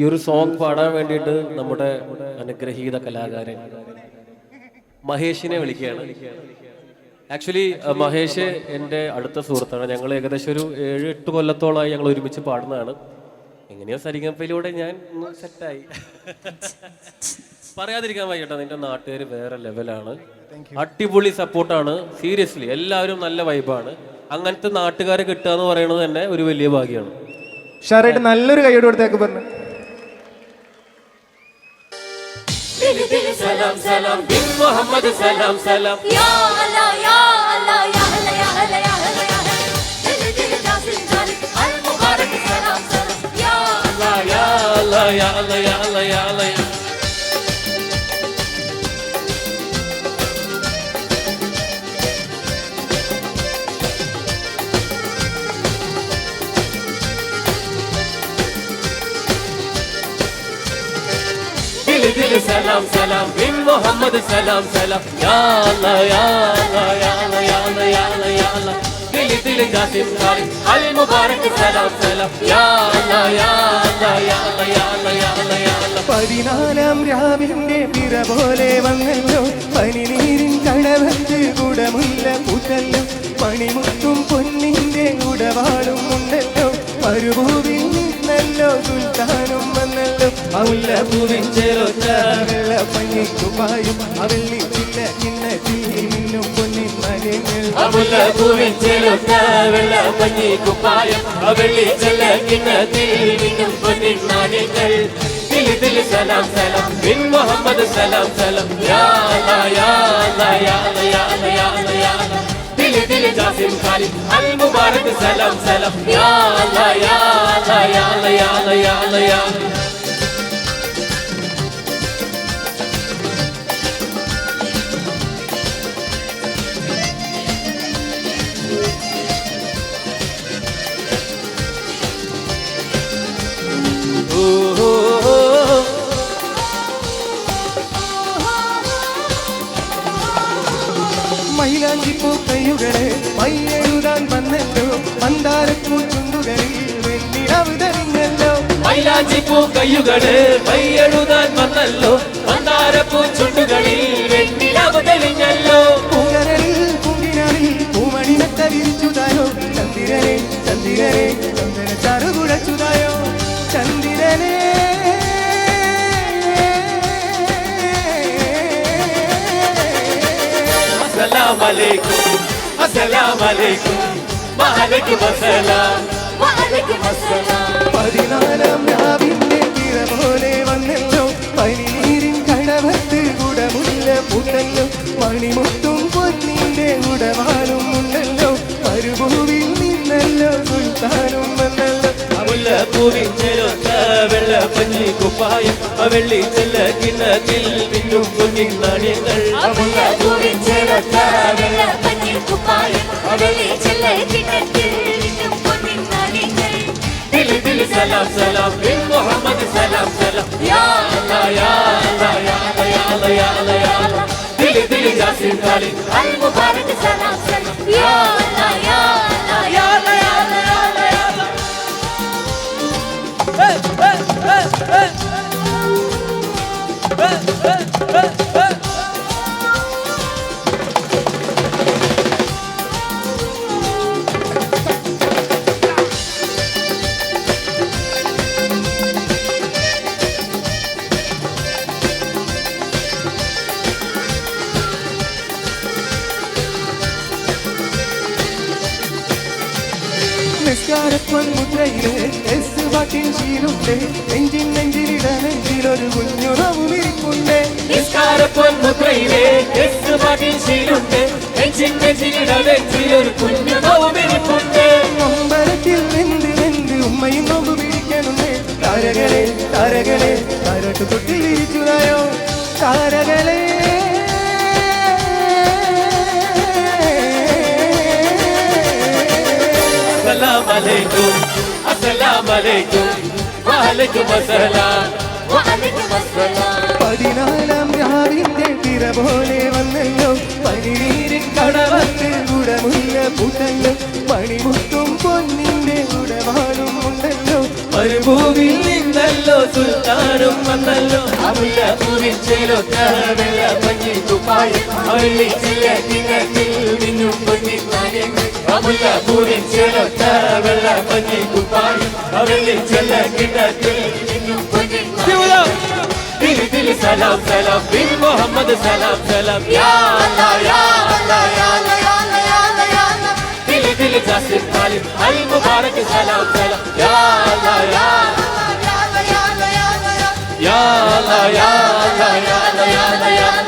ഈ ഒരു സോങ് പാടാൻ വേണ്ടിയിട്ട് നമ്മുടെ അനുഗ്രഹീത കലാകാരൻ മഹേഷിനെ വിളിക്കുകയാണ്. ആക്ച്വലി മഹേഷ് എന്റെ അടുത്ത സുഹൃത്താണ്. ഞങ്ങൾ ഏകദേശം ഒരു ഏഴ് എട്ട് കൊല്ലത്തോളമായി ഞങ്ങൾ ഒരുമിച്ച് പാടുന്നതാണ്. എങ്ങനെയോ സരിഗപ്പയിലൂടെ ഞാൻ ഒന്ന് സെറ്റായി. പറയാതിരിക്കാൻ വയ്യട്ടോ നിന്റെ നാട്ടുകാർ വേറെ ലെവലാണ് അടിപൊളി സപ്പോർട്ടാണ് സീരിയസ്ലി എല്ലാവരും നല്ല വൈബാണ് അങ്ങനത്തെ നാട്ടുകാരെ കിട്ടുക എന്ന് പറയുന്നത് തന്നെ ഒരു വലിയ ഭാഗ്യമാണ്. ഷാറായിട്ട് നല്ലൊരു കൈയോട് കൊടുത്തേക്ക് പറഞ്ഞു. دل دل سلام سلام دل محمد سلام سلام يا الله يا الله يا هلا يا هلا يا هلا يا هلا دل دل جاسم جاري المبارك سلام سلام يا الله يا الله يا الله സലാം സലാം ബിൻ മുഹമ്മദ് സലാം സലാം യാ അല്ലാ യാ അല്ലാ യാ അല്ലാ യാ അല്ലാ യാ അല്ലാ യാ അല്ലാ ദിൽ ദിൽ ജാസിം ഖാലിദ് അൽ മുബാറക് സലാം സലാം യാ അല്ലാ യാ അല്ലാ യാ അല്ലാ യാ അല്ലാ യാ അല്ലാ യാ അല്ലാ പതിനാലാം രാവിന്റെ പിറ പോലെ വന്നല്ലോ പനിനീരിൻ കടവത്ത് കുടമുല്ല പൂത്തല്ലോ പണിമുത്തും പൊന്നിന്റെ ഉടവാളും ഉണ്ടല്ലോ മരുഭൂവിൽ നിന്നല്ലോ സുൽത്താനും അവല്ല പൂവിൻ വെള്ള പഞ്ഞിക്കുപ്പായും അവല്ലി ചില്ല കിണ്ണത്തിൽ മിന്നും പൊന്നിൻ മരങ്ങൾ അമുല പൂവിൻ ചെലുത്ത വെള്ള പഞ്ഞി കുപ്പായം അവളി ചെല്ല കിണ്ണത്തിൽ മിന്നും പൊന്നിൻ ദിൽ ദിൽ സലാം സലാം ബിൻ മുഹമ്മദ് സലാം സലാം യാ അല്ലാ യാ അല്ലാ യാ അല്ലാ യാ അല്ലാ യാ അല്ലാ യാ Allah Jasim Khalid al Mubarak സലാം സലാം യാ അല്ലാ യാ അല്ലാ യാ അല്ലാ യാ അല്ലാ യാ അല്ലാ യാ മൈലാഞ്ചിപ്പൂ കയ്യുകളെ മയ്യെഴുതാൻ വന്നല്ലോ മന്ദാരപ്പൂ ചുണ്ടുകളിൽ വെണ്ണിടവ് തെളിഞ്ഞല്ലോ. മൈലാഞ്ചി പൂക്കൈകളെ മൈയെഴുതാൻ പതിനാലാം രാവിന്റെ തിര പോലെ വന്നല്ലോ. പനിനീരിൻ കടവത്ത് കുടമുല്ല പൂത്തല്ലോ മണിമുത്തും പൊന്നിന്റെ ഉടവാളും ഉണ്ടല്ലോ. മരുഭൂവിൽ നിന്നല്ലോ സുൽത്താനും വന്നല്ലോ. അമുല്ല പൂവിൻ വെള്ള പഞ്ഞി കുപ്പായം വെള്ളി ചെല്ല കിണറ്റിൽ പിന്നും കുഞ്ഞിൻ നാണ്യങ്ങൾ. വെള്ള പഞ്ഞി കുപ്പായം. അവളെ ചെല്ല കിണ്ണത്തിൽ നിന്നും പൊന്നിൻ നാണയങ്ങൾ ദിൽ ദിൽ സലാം സലാം ബിൻ മുഹമ്മദ് സലാം സലാം യാ അല്ലാ യാ അല്ലാ യാ അല്ലാ യാ അല്ലാ യാ അല്ലാ യാ അല്ലാ ദിൽ ദിൽ ജാസിം ഖാലിദ് അൽ മുബാറക് സലാം സലാം യാ അല്ലാ യാ നിസ്കാരപ്പൊൻ മുദ്രയിലെ എസ് പാട്ടിൻ ശീലുണ്ട്. നെഞ്ചിൻ നെഞ്ചിലിട നെഞ്ചിലൊരു കുഞ്ഞുറവുമിരിപ്പുണ്ട്. നിസ്കാരപ്പൊൻ മുദ്രയിലെ എസ് പാട്ടിൻ ശീലുണ്ട്. നെഞ്ചിൻ നെഞ്ചിലിട നെഞ്ചിലൊരു കുഞ്ഞുറവും നോവിരിപ്പുണ്ട് അമ്പലത്തിൽ വെന്ത് വെന്ത് ഉമ്മയും നോമ്പ് പിടിക്കണുണ്ട് താരകളെ താരകളെ താരട്ട് തൊട്ടിൽ വിരിച്ചുതായോ അലൈക്കും അസ്സലാം അലൈക്കും വഅലൈക്കും അസ്സലാം വഅലൈക്കും അസ്സലാം പതിനാലാം രാവിന്റെ തിര പോലെ വന്നല്ലോ. പനിനീരിൻ കടവത്തിൽ ഉടമുല്ല പൂത്തല്ലോ പണിമുട്ടും പൊന്നിന്റെ ഉടവാനും ഉണ്ടല്ലോ. മരുഭൂമിയിൽ വന്നല്ലോ സുൽത്താനും വന്നല്ലോ. അമുല്ല പൂവിച്ചേലൊത്ത വെള്ള പഞ്ഞി കുപ്പായം അവളി ചെല്ല കിണറ്റിൽ മിന്നും പൊന്നി അമുല്ല പൂവിച്ചേലൊത്ത വെള്ള പഞ്ഞി കുപ്പായം അവളി ചെല്ല കിണറ്റിൽ മിന്നും പൊന്നി ദിൽ ദിൽ സലാം സലാം. ബിൻ മുഹമ്മദ് സലാം സലാം. യാ അല്ലാ യാ അല്ലാ യാ അല്ലാ യാ അല്ലാ യാ അല്ലാ യാ അല്ലാ. ദിൽ ദിൽ ജാസിം താലിം അൽ മുബാറക് സലാം സലാം. യാ അല്ലാ യാ Yalla, yalla, yalla, yalla, yalla.